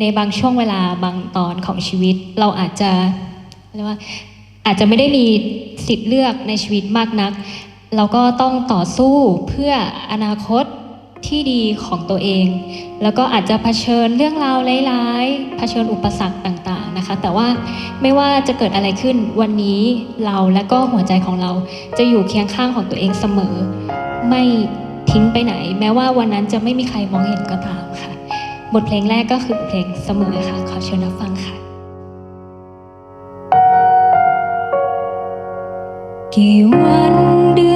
ในบางช่วงเวลาบางตอนของชีวิต เราอาจจะเรียกว่าอาจจะไม่ได้มีสิทธิ์เลือกในชีวิตมากนัก เราก็ต้องต่อสู้เพื่ออนาคตที่ดีของตัวเอง แล้วก็อาจจะเผชิญเรื่องราวร้ายๆเผชิญอุปสรรคต่างๆนะคะ แต่ว่าไม่ว่าจะเกิดอะไรขึ้นวันนี้เราและก็หัวใจของเราจะอยู่เคียงข้างของตัวเองเสมอ ไม่ทิ้งไปไหน แม้ว่าวันนั้นจะไม่มีใครมองเห็นก็ตามค่ะ บทเพลงแรกก็คือเพลงเสมอค่ะ ขอเชิญรับฟังค่ะ กี่วันเดือน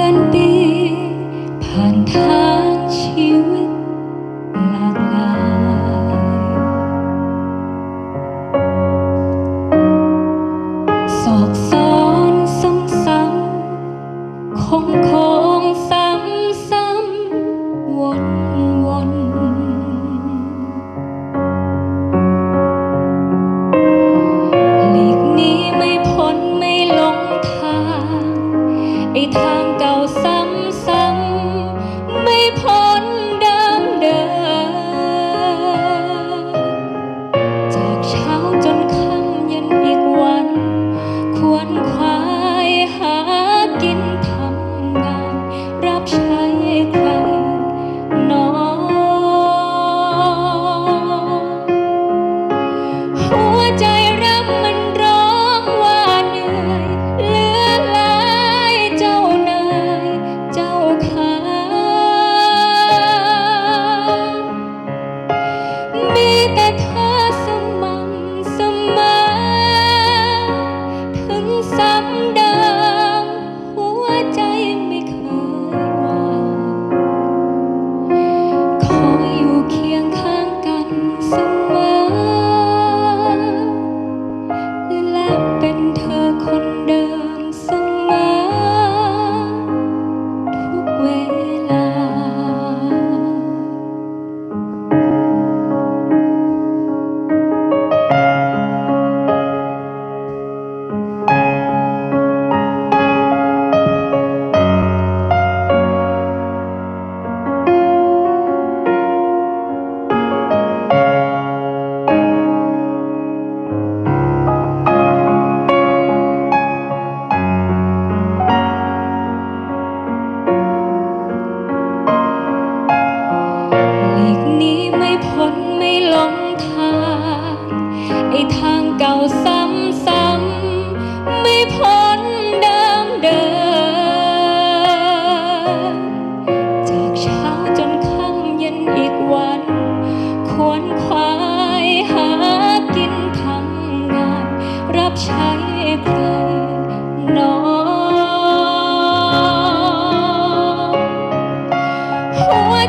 ไอ้ทา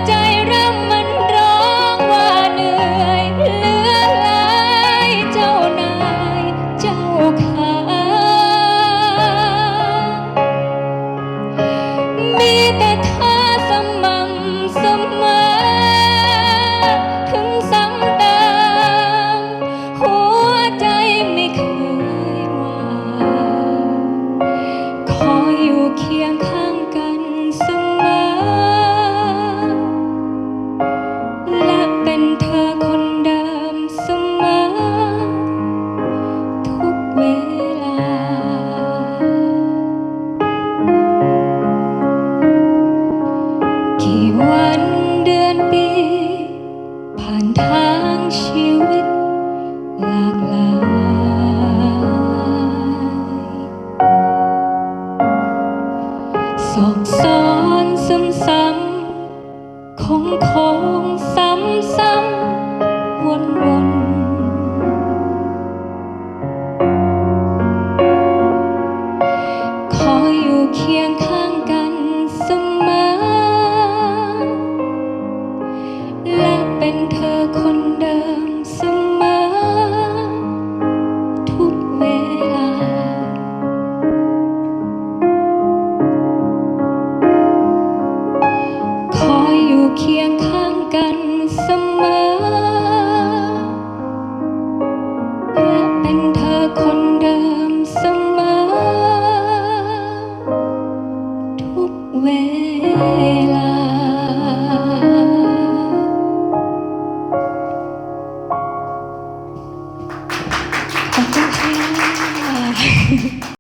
ใจร่ำานทางชีวิตหลากหลายสอกซ้อนซ้ำๆคงคงซ้ำซ้ำ